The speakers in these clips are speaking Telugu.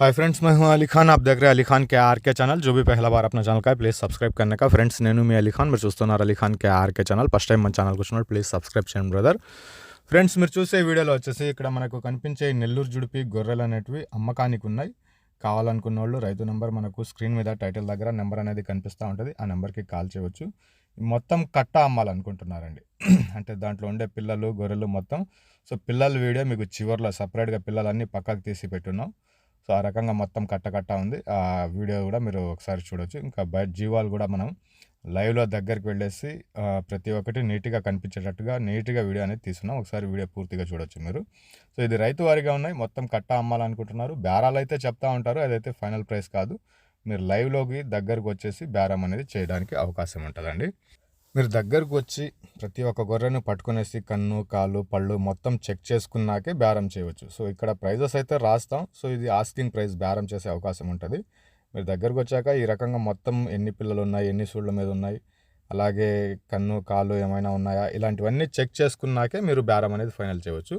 हाय फ्रेंड्स मैं हूं अली खान आप देख रहे हैं अली खान के आर के चैनल जो भी पहला बार अपना ఛానల్ का है ప్లీజ్ సబ్స్క్రైబ్ करने का ఫ్రెండ్స్ నేను మీ అలీ ఖాన్ మీరు చూస్తున్నారు Ali Khan K R K channel first time మన ఛానల్కి వచ్చినప్పుడు ప్లీజ్ సబ్స్క్రైబ్ చేయండి బ్రదర్ ఫ్రెండ్స్ మీరు చూసే వీడియోలో వచ్చేసి ఇక్కడ మనకు కనిపించే ఈ నెల్లూరు జుడిపి గొర్రెలు అనేటివి అమ్మకానికి ఉన్నాయి కావాలనుకున్న వాళ్ళు రైతు నెంబర్ మనకు స్క్రీన్ మీద టైటిల్ దగ్గర నెంబర్ అనేది కనిపిస్తూ ఉంటుంది ఆ నెంబర్కి కాల్ చేయవచ్చు మొత్తం కట్ట అమ్మాలనుకుంటున్నారండి అంటే దాంట్లో ఉండే పిల్లలు గొర్రెలు మొత్తం సో పిల్లల వీడియో మీకు చివర్లో సపరేట్గా పిల్లలన్నీ పక్కకు తీసి పెట్టున్నాం సో ఆ రకంగా మొత్తం కట్ట ఉంది. ఆ వీడియో కూడా మీరు ఒకసారి చూడొచ్చు. ఇంకా బయట జీవాలు కూడా మనం లైవ్లో దగ్గరికి వెళ్ళేసి ప్రతి ఒక్కటి నీట్గా కనిపించేటట్టుగా నీట్గా వీడియో అనేది తీసుకున్నాం ఒకసారి వీడియో పూర్తిగా చూడొచ్చు మీరు. సో ఇది రైతు వారిగా ఉన్నాయి. మొత్తం కట్ట అమ్మాలనుకుంటున్నారు. బేరాలు అయితే చెప్తా ఉంటారు. అదైతే ఫైనల్ ప్రైస్ కాదు. మీరు లైవ్లోకి దగ్గరకు వచ్చేసి బేరం అనేది చేయడానికి అవకాశం ఉంటుందండి. మీరు దగ్గరకు వచ్చి ప్రతి ఒక్క గొర్రెను పట్టుకునేసి కన్ను కాళ్ళు పళ్ళు మొత్తం చెక్ చేసుకున్నాకే బేరం చేయవచ్చు. సో ఇక్కడ ప్రైజెస్ అయితే రాస్తాం. సో ఇది ఆస్కింగ్ ప్రైస్ బేరం చేసే అవకాశం ఉంటుంది. మీరు దగ్గరకు వచ్చాక ఈ రకంగా మొత్తం ఎన్ని పిల్లలు ఉన్నాయి ఎన్ని సూళ్ళ మీద ఉన్నాయి అలాగే కన్ను కాళ్ళు ఏమైనా ఉన్నాయా ఇలాంటివన్నీ చెక్ చేసుకున్నాకే మీరు బేరం అనేది ఫైనల్ చేయవచ్చు.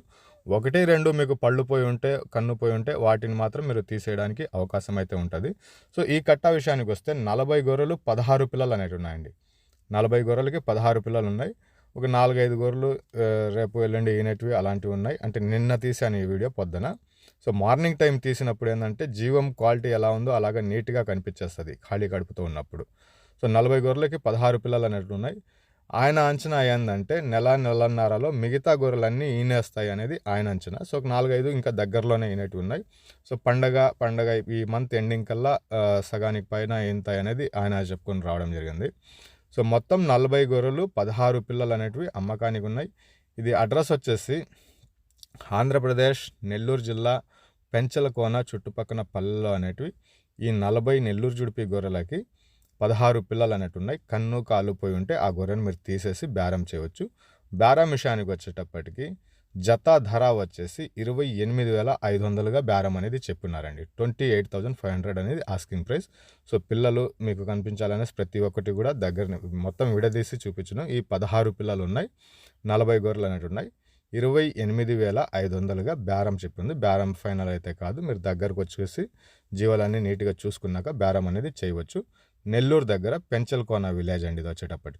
ఒకటి రెండు మీకు పళ్ళు పోయి ఉంటే కన్ను పోయి ఉంటే వాటిని మాత్రం మీరు తీసేయడానికి అవకాశం అయితే ఉంటుంది. సో ఈ కట్ట విషయానికి వస్తే నలభై గొర్రెలు పదహారు పిల్లలు అనేవి ఉన్నాయండి. నలభై గొర్రెలకి పదహారు పిల్లలు ఉన్నాయి ఒక నాలుగైదు గొర్రెలు రేపు ఎల్లుండి ఈనటివి అలాంటివి ఉన్నాయి. అంటే నిన్న తీసాను ఈ వీడియో పొద్దున. సో మార్నింగ్ టైం తీసినప్పుడు ఏంటంటే జీవం క్వాలిటీ ఎలా ఉందో అలాగే నీట్గా కనిపించేస్తుంది ఖాళీ కడుపుతో ఉన్నప్పుడు. సో నలభై గొర్రెలకి పదహారు పిల్లలు అనేవి ఉన్నాయి. ఆయన అంచనా ఏంటంటే నెల నెలన్నరలో మిగతా గొర్రెలన్నీ ఈనేస్తాయి అనేది ఆయన అంచనా. సో ఒక నాలుగైదు ఇంకా దగ్గరలోనే ఈనేటివి ఉన్నాయి. సో పండగ పండగ ఈ మంత్ ఎండింగ్ కల్లా సగానికి పైన ఈనుతాయి అనేది ఆయన చెప్పుకొని రావడం జరిగింది. సో మొత్తం నలభై గొర్రెలు పదహారు పిల్లలు అనేటివి అమ్మకానికి ఉన్నాయి. ఇది అడ్రస్ వచ్చేసి ఆంధ్రప్రదేశ్ నెల్లూరు జిల్లా పెంచలకోన చుట్టుపక్కల పల్లెలు అనేటివి ఈ నలభై నెల్లూరు జుడిపి గొర్రెలకి పదహారు పిల్లలు అనేవి ఉన్నాయి. కన్ను కాలు పోయి ఉంటే ఆ గొర్రెను మీరు తీసేసి బేరం చేయవచ్చు. బేరం విషయానికి వచ్చేటప్పటికి జత ధర వచ్చేసి ఇరవై ఎనిమిది వేల ఐదు వందలుగా బేరం అనేది చెప్పినారండి twenty eight thousand five hundred అనేది ఆస్కింగ్ ప్రైస్. సో పిల్లలు మీకు కనిపించాలనేసి ప్రతి ఒక్కటి కూడా దగ్గర మొత్తం విడదీసి చూపించను. ఈ పదహారు పిల్లలు ఉన్నాయి నలభై గొర్రెలు అనేవి ఉన్నాయి. ఇరవై ఎనిమిది వేల ఐదు వందలుగా బేరం చెప్పింది. బేరం ఫైనల్ అయితే కాదు మీరు దగ్గరకు వచ్చేసి జీవాలన్నీ నీట్గా చూసుకున్నాక బేరం అనేది చేయవచ్చు. నెల్లూరు దగ్గర పెంచల్కోన విలేజ్ అండి ఇది వచ్చేటప్పటికి.